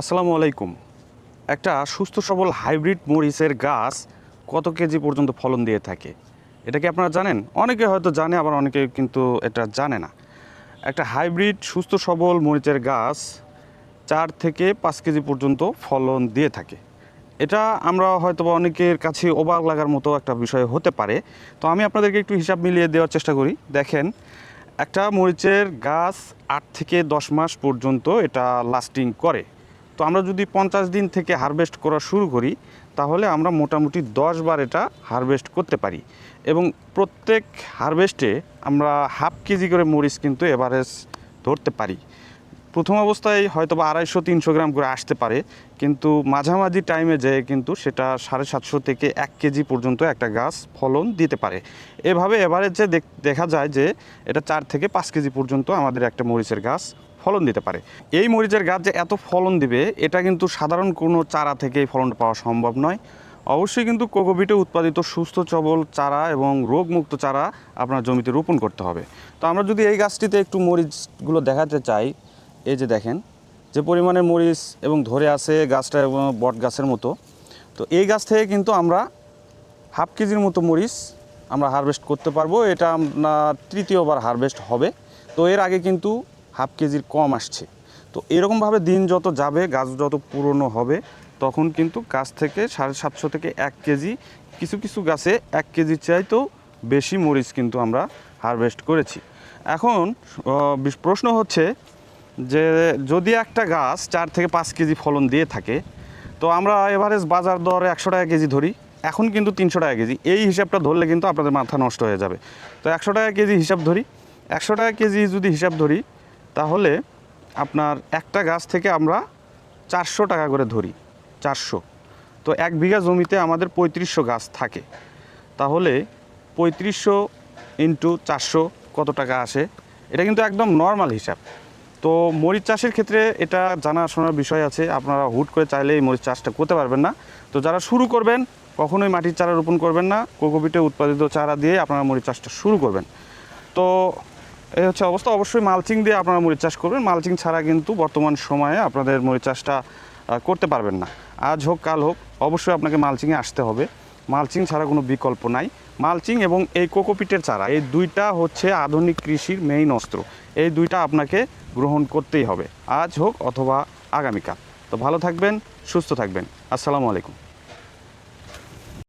আসসালামু আলাইকুম। একটা সুস্থ সবল হাইব্রিড মরিচের গাছ কত কেজি পর্যন্ত ফলন দিয়ে থাকে? এটা কি আপনারা জানেন? অনেকে হয়তো জানে, আবার অনেকে কিন্তু এটা জানে না। একটা হাইব্রিড সুস্থ সবল মরিচের গাছ চার থেকে পাঁচ কেজি পর্যন্ত ফলন দিয়ে থাকে। এটা আমরা হয়তো বা অনেকের কাছে অবাক লাগার মতো একটা বিষয় হতে পারে। তো আমি আপনাদেরকে একটু হিসাব মিলিয়ে দেওয়ার চেষ্টা করি। দেখেন, একটা মরিচের গাছ আট থেকে দশ মাস পর্যন্ত এটা লাস্টিং করে। তো আমরা যদি পঞ্চাশ দিন থেকে হারভেস্ট করা শুরু করি, তাহলে আমরা মোটামুটি দশ বার এটা হারভেস্ট করতে পারি। এবং প্রত্যেক হারভেস্টে আমরা হাফ কেজি করে মরিচ কিন্তু এভারেজ ধরতে পারি। প্রথম অবস্থায় হয়তো বা আড়াইশো, তিনশো গ্রাম করে আসতে পারে, কিন্তু মাঝামাঝি টাইমে যেয়ে কিন্তু সেটা সাড়ে সাতশো থেকে এক কেজি পর্যন্ত একটা গাছ ফলন দিতে পারে। এভাবে এভারেজে দেখা যায় যে এটা চার থেকে পাঁচ কেজি পর্যন্ত আমাদের একটা মরিচের গাছ ফলন দিতে পারে। এই মরিচের গাছ যে এত ফলন দিবে, এটা কিন্তু সাধারণ কোনো চারা থেকে এই ফলনটা পাওয়া সম্ভব নয়। অবশ্যই কিন্তু কোকোপিটে উৎপাদিত সুস্থ সবল চারা এবং রোগমুক্ত চারা আপনার জমিতে রোপণ করতে হবে। তো আমরা যদি এই গাছটিতে একটু মরিচগুলো দেখাতে চাই, এই যে দেখেন, যে পরিমাণে মরিচ এবং ধরে আছে গাছটা এবং বট গাছের মতো। তো এই গাছ থেকে কিন্তু আমরা হাফ কেজির মতো মরিচ আমরা হারভেস্ট করতে পারব। এটা আপনার তৃতীয়বার হারভেস্ট হবে। তো এর আগে কিন্তু হাফ কেজির কম আসছে। তো এরকমভাবে দিন যত যাবে, গাছ যত পুরনো হবে, তখন কিন্তু গাছ থেকে সাড়ে সাতশো থেকে এক কেজি, কিছু কিছু গাছে এক কেজির চাইতেও বেশি মরিচ কিন্তু আমরা হারভেস্ট করেছি। এখন প্রশ্ন হচ্ছে যে যদি একটা গাছ চার থেকে পাঁচ কেজি ফলন দিয়ে থাকে, তো আমরা এভারেজ বাজার দর একশো টাকা কেজি ধরি, এখন কিন্তু তিনশো টাকা কেজি। এই হিসাবটা ধরলে কিন্তু আপনাদের মাথা নষ্ট হয়ে যাবে। তো একশো টাকা কেজি হিসাব ধরি। একশো টাকা কেজি যদি হিসাব ধরি তাহলে আপনার একটা গাছ থেকে আমরা চারশো টাকা করে ধরি, চারশো। তো এক বিঘা জমিতে আমাদের পঁয়ত্রিশশো গাছ থাকে। তাহলে পঁয়ত্রিশশো ইন্টু চারশো কত টাকা আসে? এটা কিন্তু একদম নর্মাল হিসাব। তো মরিচ চাষের ক্ষেত্রে এটা জানাশোনার বিষয় আছে, আপনারা হুট করে চাইলে এই মরিচ চাষটা করতে পারবেন না। তো যারা শুরু করবেন, কখনোই মাটির চারা রোপণ করবেন না, কোকোপিটে উৎপাদিত চারা দিয়ে আপনারা মরিচ চাষটা শুরু করবেন। তো এই হচ্ছে অবস্থা। অবশ্যই মালচিং দিয়ে আপনারা মরিচ চাষ করবেন। মালচিং ছাড়া কিন্তু বর্তমান সময়ে আপনাদের মরিচ চাষটা করতে পারবেন না। আজ হোক, কাল হোক, অবশ্যই আপনাকে মালচিংয়ে আসতে হবে। মালচিং ছাড়া কোনো বিকল্প নাই। মালচিং এবং এই কোকোপিটের চারা, এই দুইটা হচ্ছে আধুনিক কৃষির মেইন অস্ত্র। এই দুইটা আপনাকে গ্রহণ করতেই হবে। আজ হোক অথবা আগামীকাল। তো ভালো থাকবেন, সুস্থ থাকবেন। আসসালামু আলাইকুম।